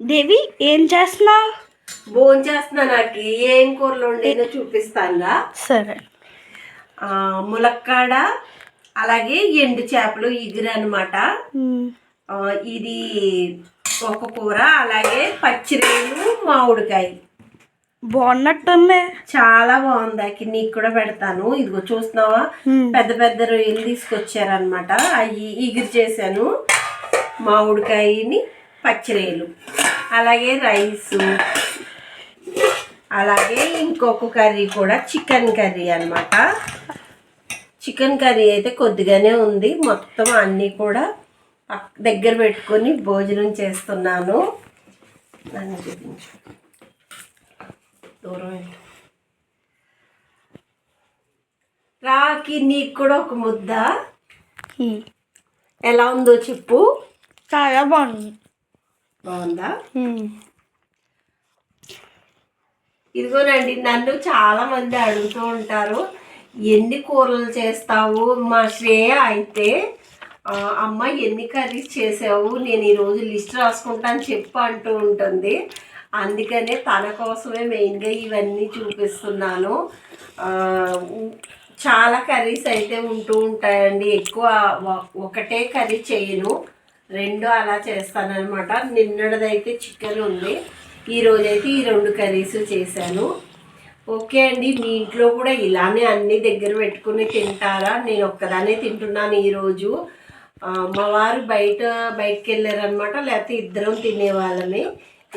దేవి ఏం చేస్తున్నావు? భోజనం చేస్తున్నా నాకు. ఏం కూరలు వండినో చూపిస్తానుగా సరే. ములక్కాడ అలాగే ఎండు చేపలు ఇగురు అనమాట ఇది ఒక కూర అలాగే పచ్చిరేలు మామిడికాయ. బాగున్నట్టుంది. చాలా బాగుంది నీకు కూడా పెడతాను. ఇదిగో చూస్తున్నావా. పెద్ద పెద్ద రొయ్యలు తీసుకొచ్చారనమాట అవి ఇగురు చేశాను. మామిడికాయని పచ్చిరేలు అలాగే రైసు అలాగే ఇంకొక కర్రీ కూడా చికెన్ కర్రీ అన్నమాట. చికెన్ కర్రీ అయితే కొద్దిగానే ఉంది. మొత్తం అన్నీ కూడా దగ్గర పెట్టుకొని భోజనం చేస్తున్నాను. నన్ను చూపించు. దూరం. రాకి నీకు కూడా ఒక ముద్ద. ఎలా ఉందో చెప్పు. చాలా బాగుంది. బాగుందా. ఇదిగోనండి నన్ను చాలా మంది అడుగుతూ ఉంటారు ఎన్ని కూరలు చేస్తావు? మా శ్రేయ అయితే "ఆ, అమ్మ ఎన్ని కర్రీస్ చేసావు? నేను ఈరోజు లిస్ట్ రాసుకుంటాను చెప్పు అంటూ ఉంటుంది. అందుకనే తన కోసమే మెయిన్గా ఇవన్నీ చూపిస్తున్నాను. చాలా కర్రీస్ అయితే ఉంటూ ఉంటాయండి. ఎక్కువ ఒకటే కర్రీ చేయను. రెండు అలా చేస్తానమాట నిన్నటిదైతే చికెన్ ఉంది. ఈరోజైతే ఈ రెండు కర్రీస్ చేశాను. ఓకే అండి మీ ఇంట్లో కూడా ఇలానే అన్ని దగ్గర పెట్టుకుని తింటారా? నేను ఒక్కదానే తింటున్నాను ఈరోజు. మా వారు బయట బయటకు వెళ్ళారనమాట లేకపోతే ఇద్దరం తినేవాళ్ళమే.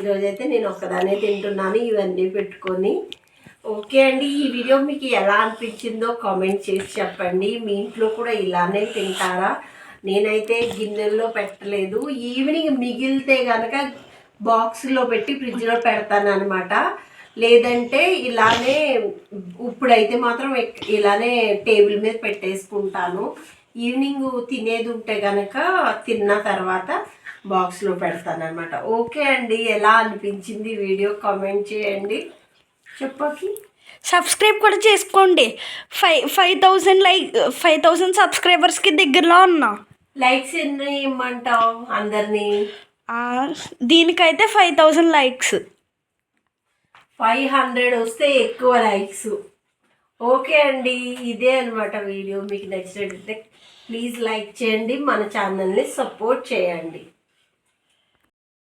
ఈరోజైతే నేను ఒక్కదానే తింటున్నాను ఇవన్నీ పెట్టుకొని. ఓకే అండి ఈ వీడియో మీకు ఎలా అనిపించిందో కామెంట్ చేసి చెప్పండి. మీ ఇంట్లో కూడా ఇలానే తింటారా? నేనైతే గిన్నెల్లో పెట్టలేదు. ఈవినింగ్ మిగిలితే కనుక బాక్స్లో పెట్టి ఫ్రిడ్జ్లో పెడతాను అనమాట లేదంటే ఇలానే ఇప్పుడైతే మాత్రం ఇలానే టేబుల్ మీద పెట్టేసుకుంటాను. ఈవినింగ్ తినేది ఉంటే కనుక తిన్న తర్వాత బాక్స్లో పెడతాను అనమాట ఓకే అండి. ఎలా అనిపించింది వీడియో కామెంట్ చేయండి. చెప్పకి? సబ్స్క్రైబ్ కూడా చేసుకోండి. Five five thousand like five thousand సబ్స్క్రైబర్స్కి దగ్గరలో ఉన్నా లైక్స్ ఎన్ని ఇమ్మంటావు అందరినీ? దీనికైతే five thousand likes five hundred వస్తే ఎక్కువ లైక్స్ ఓకే అండి ఇదే అనమాట వీడియో. మీకు నచ్చినట్లయితే ప్లీజ్ లైక్ చేయండి మన ఛానల్ని సపోర్ట్ చేయండి.